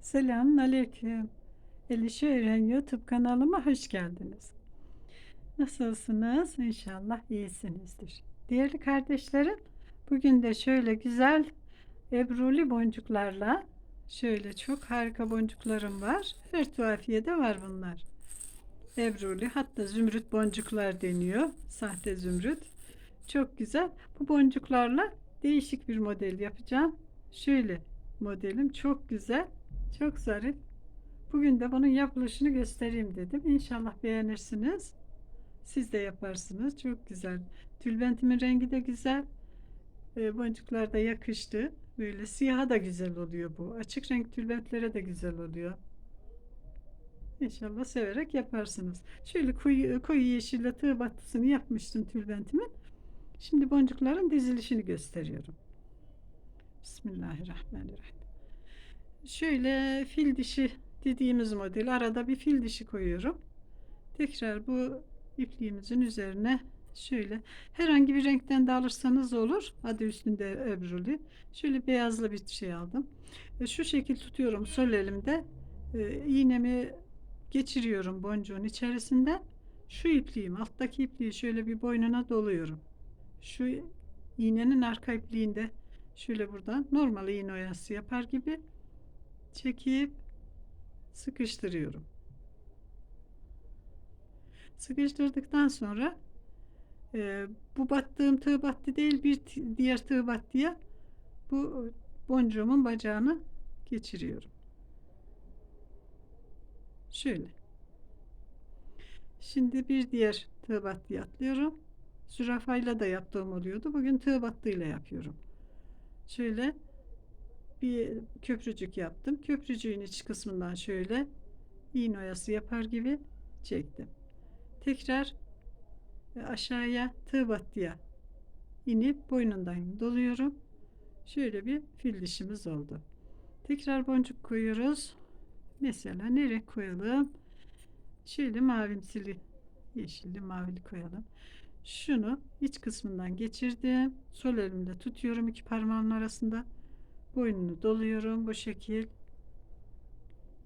Selamun Aleyküm. Elişe Eren YouTube kanalıma hoş geldiniz. Nasılsınız? İnşallah iyisinizdir. Değerli kardeşlerim, bugün de şöyle güzel ebruli boncuklarla şöyle çok harika boncuklarım var. Her tuhafiyede var bunlar. Ebruli hatta zümrüt boncuklar deniyor. Sahte zümrüt. Çok güzel. Bu boncuklarla değişik bir model yapacağım. Şöyle modelim çok güzel. Çok zarif. Bugün de bunun yapılışını göstereyim dedim. İnşallah beğenirsiniz. Siz de yaparsınız. Çok güzel. Tülbentimin rengi de güzel. E, boncuklar da yakıştı. Böyle siyaha da güzel oluyor bu. Açık renk tülbentlere de güzel oluyor. İnşallah severek yaparsınız. Şöyle koyu, koyu yeşille tığ battısını yapmıştım tülbentimin. Şimdi boncukların dizilişini gösteriyorum. Bismillahirrahmanirrahim. Şöyle fil dişi dediğimiz model arada bir fil dişi koyuyorum. Tekrar bu ipliğimizin üzerine şöyle herhangi bir renkten de alırsanız olur. Adı üstünde ebruli. Şöyle beyazlı bir şey aldım. E, Şu şekil tutuyorum sol elimde. E, iğnemi geçiriyorum boncuğun içerisinde. Şu ipliğim alttaki ipliği şöyle bir boynuna doluyorum. Şu iğnenin arka ipliğinde şöyle buradan normal iğne oyası yapar gibi çekip sıkıştırıyorum. Sıkıştırdıktan sonra e, bu battığım tığ battı değil bir diğer tığ battıya bu boncuğumun bacağını geçiriyorum. Şöyle. Şimdi bir diğer tığ battıya atlıyorum. Zürafayla da yaptığım oluyordu. Bugün tığ battıyla yapıyorum. Şöyle bir köprücük yaptım. Köprücüğün iç kısmından şöyle iğne oyası yapar gibi çektim. Tekrar e, aşağıya tığ battıya inip boynundan doluyorum. Şöyle bir fil dişimiz oldu. Tekrar boncuk koyuyoruz. Mesela ne renk koyalım? Şöyle mavimsili, yeşilli, mavili koyalım. Şunu iç kısmından geçirdim. Sol elimde tutuyorum iki parmağımın arasında. Boynunu doluyorum bu şekil.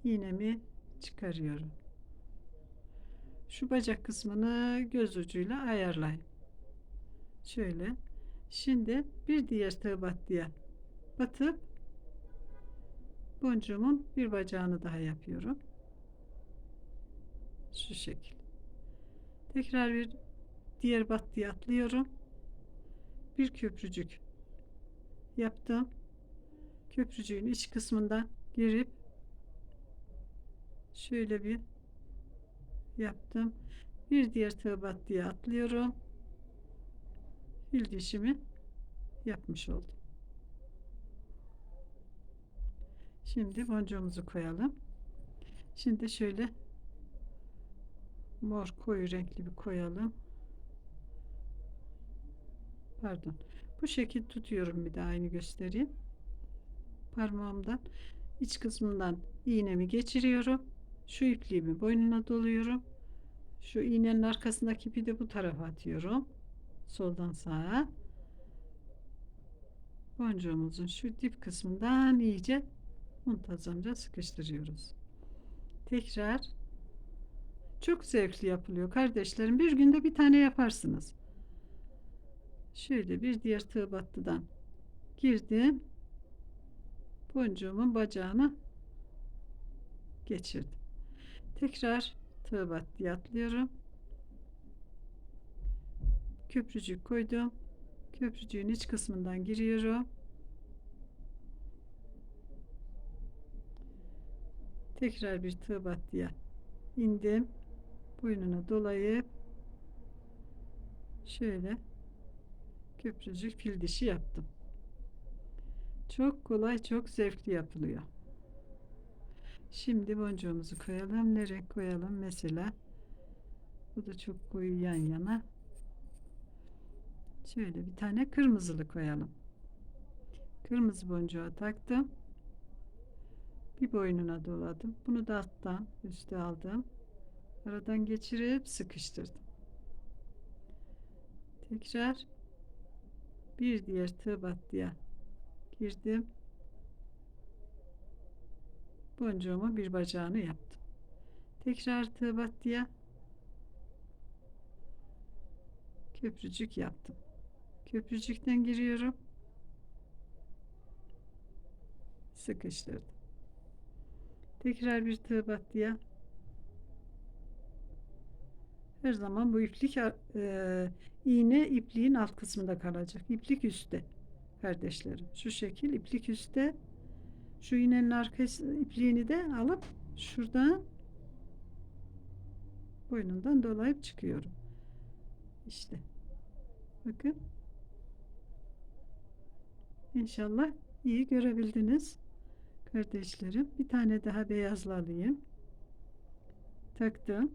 İğnemi çıkarıyorum. Şu bacak kısmını göz ucuyla ayarlayın. Şöyle. Şimdi bir diğer tığ battıya batıp boncuğumun bir bacağını daha yapıyorum. Şu şekil. Tekrar bir diğer battıya atlıyorum. Bir köprücük yaptım köprücüğün iç kısmından girip şöyle bir yaptım. Bir diğer tığ battıya atlıyorum. Fil dişimi yapmış oldum. Şimdi boncuğumuzu koyalım. Şimdi şöyle mor koyu renkli bir koyalım. Pardon. Bu şekil tutuyorum bir daha aynı göstereyim parmağımdan iç kısmından iğnemi geçiriyorum. Şu ipliğimi boynuna doluyorum. Şu iğnenin arkasındaki ipi de bu tarafa atıyorum. Soldan sağa. Boncuğumuzun şu dip kısmından iyice muntazamca sıkıştırıyoruz. Tekrar çok zevkli yapılıyor kardeşlerim. Bir günde bir tane yaparsınız. Şöyle bir diğer tığ battıdan girdim boncuğumun bacağını geçirdim. Tekrar tığ battıya atlıyorum. Köprücük koydum. Köprücüğün iç kısmından giriyorum. Tekrar bir tığ battıya indim. Boynuna dolayıp şöyle köprücük fil dişi yaptım. Çok kolay, çok zevkli yapılıyor. Şimdi boncuğumuzu koyalım. Ne renk koyalım? Mesela bu da çok koyu yan yana. Şöyle bir tane kırmızılı koyalım. Kırmızı boncuğa taktım. Bir boynuna doladım. Bunu da alttan üste aldım. Aradan geçirip sıkıştırdım. Tekrar bir diğer tığ battıya girdim. boncuğumu bir bacağını yaptım. Tekrar tığ battıya köprücük yaptım. Köprücükten giriyorum. Sıkıştırdım. Tekrar bir tığ battıya her zaman bu iplik e, iğne ipliğin alt kısmında kalacak. İplik üstte kardeşlerim. Şu şekil iplik üstte. Şu iğnenin arkası ipliğini de alıp şuradan boynundan dolayıp çıkıyorum. İşte. Bakın. İnşallah iyi görebildiniz kardeşlerim. Bir tane daha beyazla alayım. Taktım.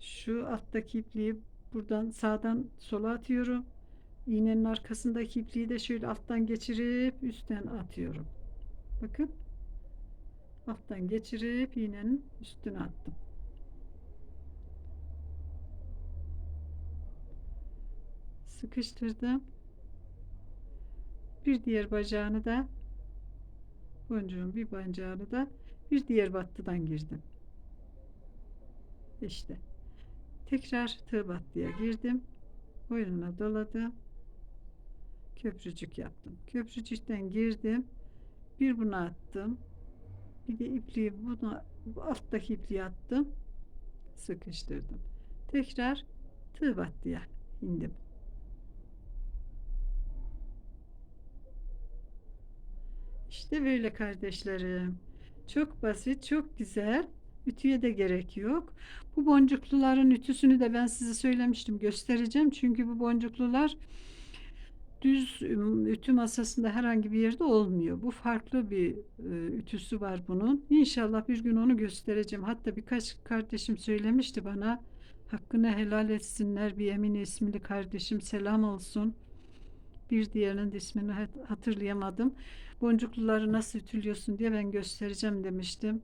Şu alttaki ipliği buradan sağdan sola atıyorum. İğnenin arkasındaki ipliği de şöyle alttan geçirip üstten atıyorum. Bakın. Alttan geçirip iğnenin üstüne attım. Sıkıştırdım. Bir diğer bacağını da boncuğun bir bacağını da bir diğer battıdan girdim. İşte. Tekrar tığ battıya girdim. Boynuna doladım. Köprücük yaptım. Köprücükten girdim. Bir buna attım. Bir de ipliği buna bu alttaki ipliği attım. Sıkıştırdım. Tekrar tığ battıya indim. İşte böyle kardeşlerim. Çok basit, çok güzel. Ütüye de gerek yok. Bu boncukluların ütüsünü de ben size söylemiştim. Göstereceğim. Çünkü bu boncuklular düz ütü masasında herhangi bir yerde olmuyor. Bu farklı bir ıı, ütüsü var bunun. İnşallah bir gün onu göstereceğim. Hatta birkaç kardeşim söylemişti bana. Hakkını helal etsinler. Bir Emine ismili kardeşim selam olsun. Bir diğerinin de ismini hatırlayamadım. Boncukluları nasıl ütülüyorsun diye ben göstereceğim demiştim.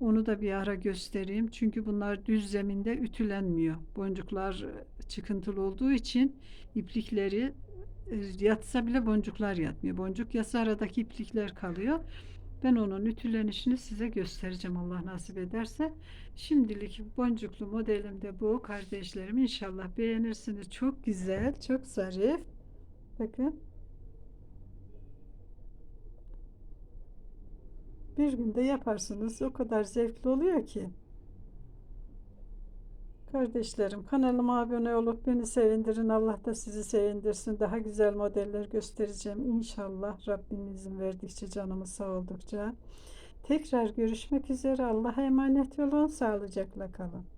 Onu da bir ara göstereyim. Çünkü bunlar düz zeminde ütülenmiyor. Boncuklar çıkıntılı olduğu için iplikleri e, yatsa bile boncuklar yatmıyor. Boncuk yatsa aradaki iplikler kalıyor. Ben onun ütülenişini size göstereceğim Allah nasip ederse. Şimdilik boncuklu modelim de bu kardeşlerim. İnşallah beğenirsiniz. Çok güzel, çok zarif. Bakın. Bir günde yaparsınız. O kadar zevkli oluyor ki. Kardeşlerim kanalıma abone olup beni sevindirin. Allah da sizi sevindirsin. Daha güzel modeller göstereceğim. İnşallah Rabbim izin verdikçe canımız sağ oldukça. Tekrar görüşmek üzere. Allah'a emanet olun. Sağlıcakla kalın.